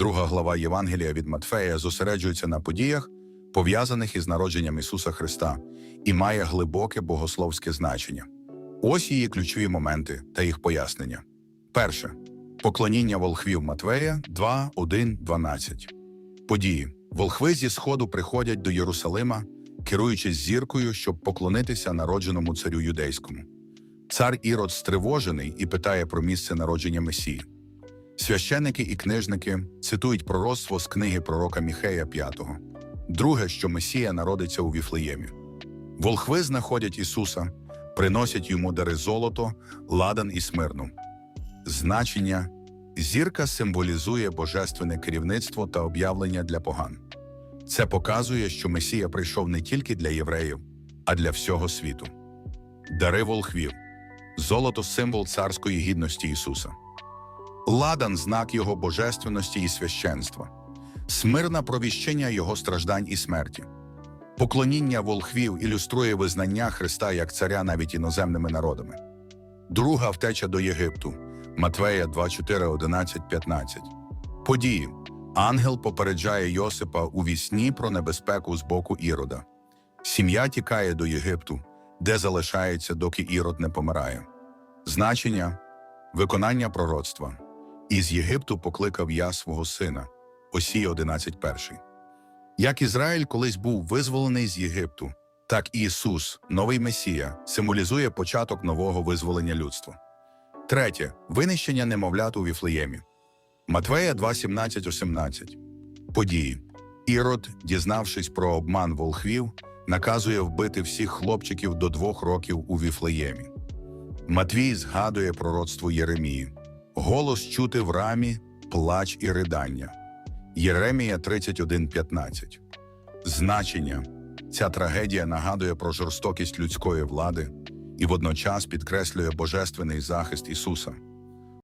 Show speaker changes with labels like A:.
A: Друга глава Євангелія від Матфея зосереджується на подіях, пов'язаних із народженням Ісуса Христа, і має глибоке богословське значення. Ось її ключові моменти та їх пояснення. Перше поклоніння волхвів Матвея 2, 1, 12. Події. Волхви зі сходу приходять до Єрусалима, керуючись зіркою, щоб поклонитися народженому царю юдейському. Цар Ірод стривожений і питає про місце народження Месії. Священники і книжники цитують пророцтво з книги пророка Міхея 5. Друге, що Месія народиться у Віфлеємі. Волхви знаходять Ісуса, приносять йому дари золото, ладан і смирну. Значення зірка символізує божественне керівництво та об'явлення для поган. Це показує, що Месія прийшов не тільки для євреїв, а для всього світу. Дари волхвів золото символ царської гідності Ісуса. Ладан знак Його божественності і священства, смирна провіщення Його страждань і смерті. Поклоніння волхвів ілюструє визнання Христа як царя навіть іноземними народами. Друга втеча до Єгипту Матвея 24, 11, 15. Події. Ангел попереджає Йосипа у вісні про небезпеку з боку Ірода. Сім'я тікає до Єгипту, де залишається, доки Ірод не помирає. Значення виконання пророцтва. Із Єгипту покликав я свого сина. Осій 11.1. Як Ізраїль колись був визволений з Єгипту, так і Ісус, новий Месія, символізує початок нового визволення людства. Третє винищення немовлят у Віфлеємі. Матвея 2.17-18. Події. Ірод, дізнавшись про обман волхвів, наказує вбити всіх хлопчиків до двох років у Віфлеємі. Матвій згадує пророцтво Єремії. Голос чути в рамі, плач і ридання. Єремія 31.15. Значення. Ця трагедія нагадує про жорстокість людської влади і водночас підкреслює божественний захист Ісуса.